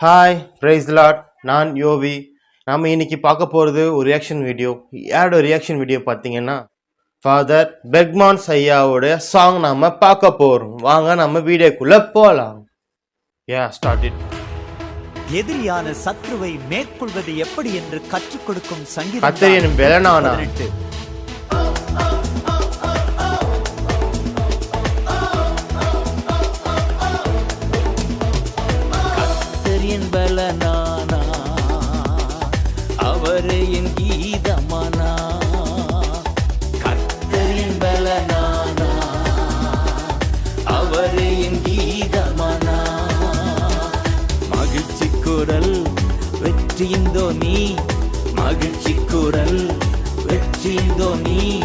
Hi price lot நான் யோவி. நாம இன்னைக்கு பார்க்க போகிறது ஒரு ரியாக்ஷன் வீடியோ யாரோட ரியாக்ஷன் வீடியோ பார்த்தீங்கன்னா ஃபாதர் பெக்மான்ஸ் ஐயாவோட சாங் நாம பார்க்க போகிறோம் வாங்க நம்ம வீடியோக்குள்ளே போகலாம் யா ஸ்டார்ட் இட் எதிரியான சத்ருவை மேற்கொள்வது எப்படி என்று கற்றுக் கொடுக்கும் சங்கீதம் கத்தரியின் பெலனானா? பலனானா அவரே என் கீதமானா? கர்த்தரின் பலனானா அவரே என் கீதமானா? மகிழ்ச்சி குரல் வெற்றியின் தோனி மகிழ்ச்சி குரல் வெற்றியின் நீ.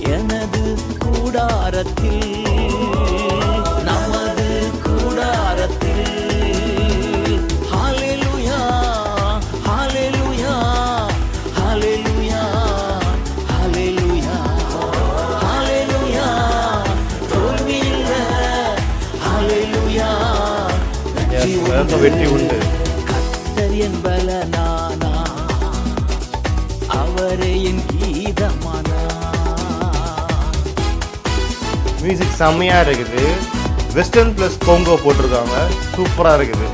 எனது கூடாரத்தில் உனக்கு வெற்றி உண்டு. கர்த்தர் என் பலனானா அவரே என் கீதமானா. மியூசிக் செம்மையாக இருக்குது. வெஸ்டர்ன் ப்ளஸ் கோங்கோ போட்டிருக்காங்க. சூப்பராக இருக்குது.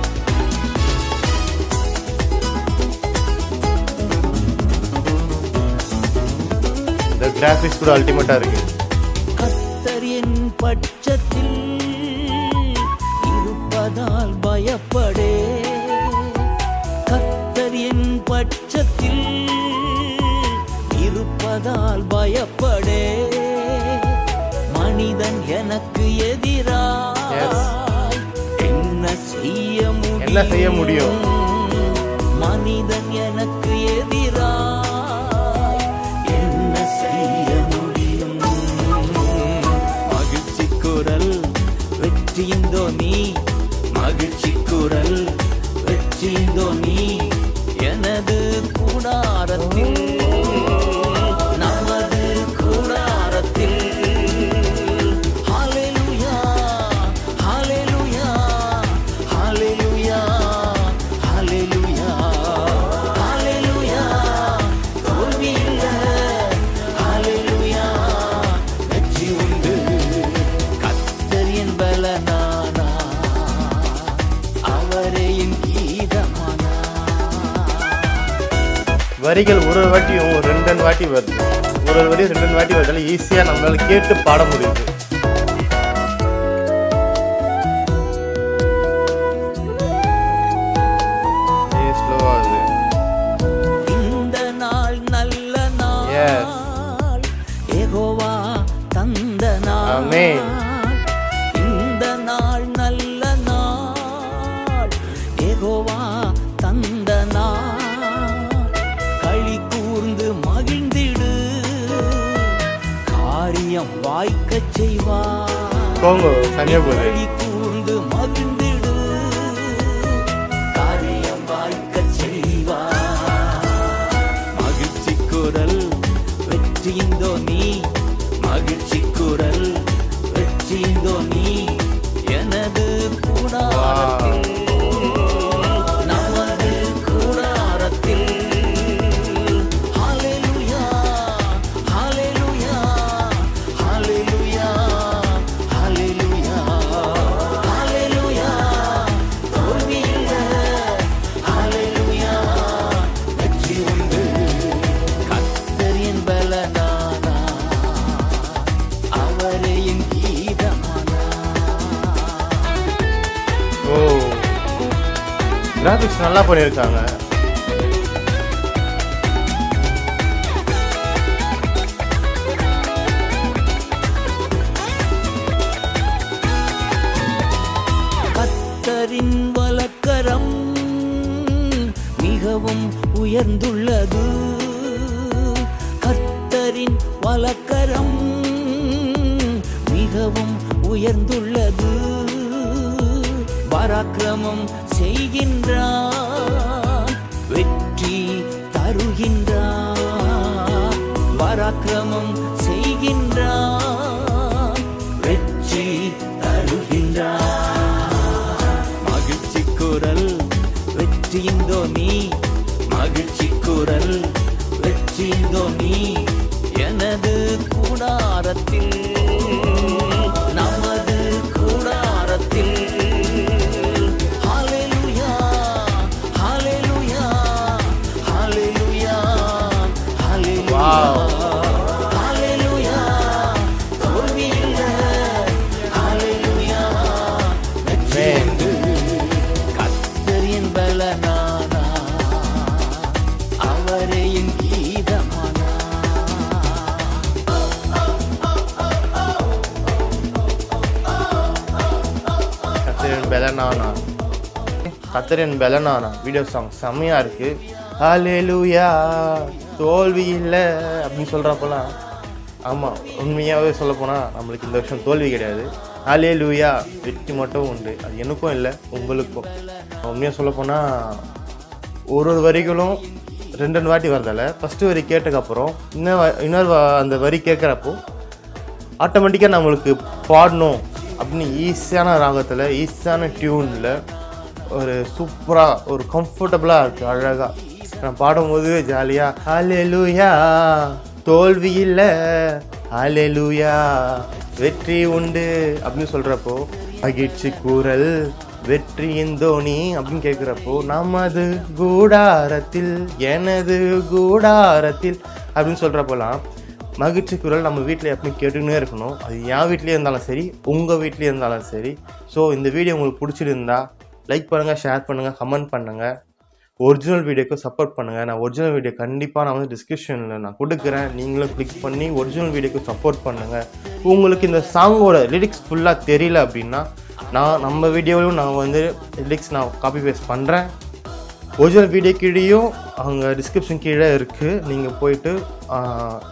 இந்த கிராஃபிக்ஸ் கூட அல்டிமேட்டாக இருக்குது கர்த்தர் என் பட்சத்தில் இருப்பதால் பயப்படே கர்த்தர் என் பட்சத்தில் இருப்பதால் பயப்படே மனிதன் எனக்கு எதிராக என்ன செய்ய முடியும் என்ன செய்ய முடியும்? மனிதன் எனக்கு எதிராய் மகிழ்ச்சி குரல் வெற்றியின் தோனி வரிகள் ஒரு ஒரு வாட்டியும் ஒரு ரெண்டு ரெண்டு வாட்டி வருது. ஒரு ஒரு வரி ரெண்டு ரெண்டு வாட்டி வருதால ஈஸியாக நம்மளால் கேட்டு பாட முடியுது. கோங்கோ சரியா போகுது கிராஃபிக்ஸ் நல்லா பண்ணியிருக்காங்க. கத்தரின் வழக்கரம் மிகவும் உயர்ந்துள்ளது. கத்தரின் வழக்கரம் மிகவும் உயர்ந்துள்ளது. பராக்கிரமம் செய்கின்றான் வெற்றி தருகின்றான் பராக்கிரமம் செய்கின்றான் வெற்றி தருகின்றான் மகிழ்ச்சி குரல் வெற்றியிந்தோ நீ. மகிழ்ச்சி குரல் வெற்றியிந்தோ நீ. எனது கூடாரத்தில் என் பெலனானா கத்தரின் பெலனானா வீடியோ சாங் இருக்குது இருக்கு லூயா தோல்வி இல்லை அப்படின்னு சொல்கிறப்பெல்லாம் ஆமாம் உண்மையாகவே சொல்லப்போனால் நம்மளுக்கு இந்த வருஷம் தோல்வி கிடையாது. ஹalleluya வெற்றி மட்டும் உண்டு. அது எனக்கும் இல்லை உங்களுக்கும். உண்மையாக சொல்லப்போனால் ஒரு ஒரு வரிகளும் ரெண்டு ரெண்டு வாட்டி வரதால ஃபஸ்ட்டு வரி கேட்டதுக்கப்புறம் இன்னும் இன்னொரு வ- அந்த வரி கேட்குறப்போ ஆட்டோமேட்டிக்காக நம்மளுக்கு பாடணும். அப்படின்னு ஈஸியான ராகத்தில் ஈஸியான டியூனில் ஒரு சூப்பராக ஒரு கம்ஃபர்டபுளாக இருக்குது அழகாக நான் பாடும்போது ஜாலியாக ஹalleluya தோல்வி இல்லை ஹalleluya வெற்றி உண்டு அப்படின்னு சொல்கிறப்போ மகிழ்ச்சி கூறல் வெற்றியின் தோனி அப்படின்னு கேட்குறப்போ நமது கூடாரத்தில் எனது கூடாரத்தில் அப்படின்னு சொல்கிறப்போலாம் மகிழ்ச்சி குரல் நம்ம வீட்டில் எப்பவும் கேட்டுக்கினே இருக்கணும். அது என் வீட்லேயே இருந்தாலும் சரி உங்கள் வீட்லேயே இருந்தாலும் சரி. ஸோ இந்த வீடியோ உங்களுக்கு பிடிச்சிருந்தா லைக் பண்ணுங்கள் ஷேர் பண்ணுங்கள் கமெண்ட் பண்ணுங்கள் ஒரிஜினல் வீடியோக்கு சப்போர்ட் பண்ணுங்கள் நான் ஒரிஜினல் வீடியோ கண்டிப்பாக நான் வந்து டிஸ்கிரிப்ஷனில் நான் கொடுக்குறேன். நீங்களும் கிளிக் பண்ணி ஒரிஜினல் வீடியோக்கு சப்போர்ட் பண்ணுங்கள் உங்களுக்கு இந்த சாங்கோட லிரிக்ஸ் ஃபுல்லாக தெரியல அப்படின்னா நான் நம்ம வீடியோவிலும் நான் வந்து லிரிக்ஸ் நான் காப்பி பேஸ்ட் பண்ணுறேன் ஒரிஜினல் வீடியோ கீழேயும் அங்கே டிஸ்கிரிப்ஷன் கீழே இருக்குது நீங்கள் போயிட்டு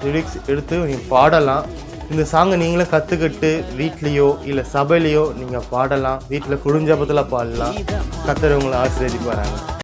லிரிக்ஸ் எடுத்து நீங்கள் பாடலாம். இந்த சாங்கை நீங்களே கற்றுக்கிட்டு வீட்லேயோ இல்லை சபையிலையோ நீங்கள் பாடலாம். வீட்டில் குடிஞ்சபத்தில் பாடலாம். கத்துறவங்களை உங்களை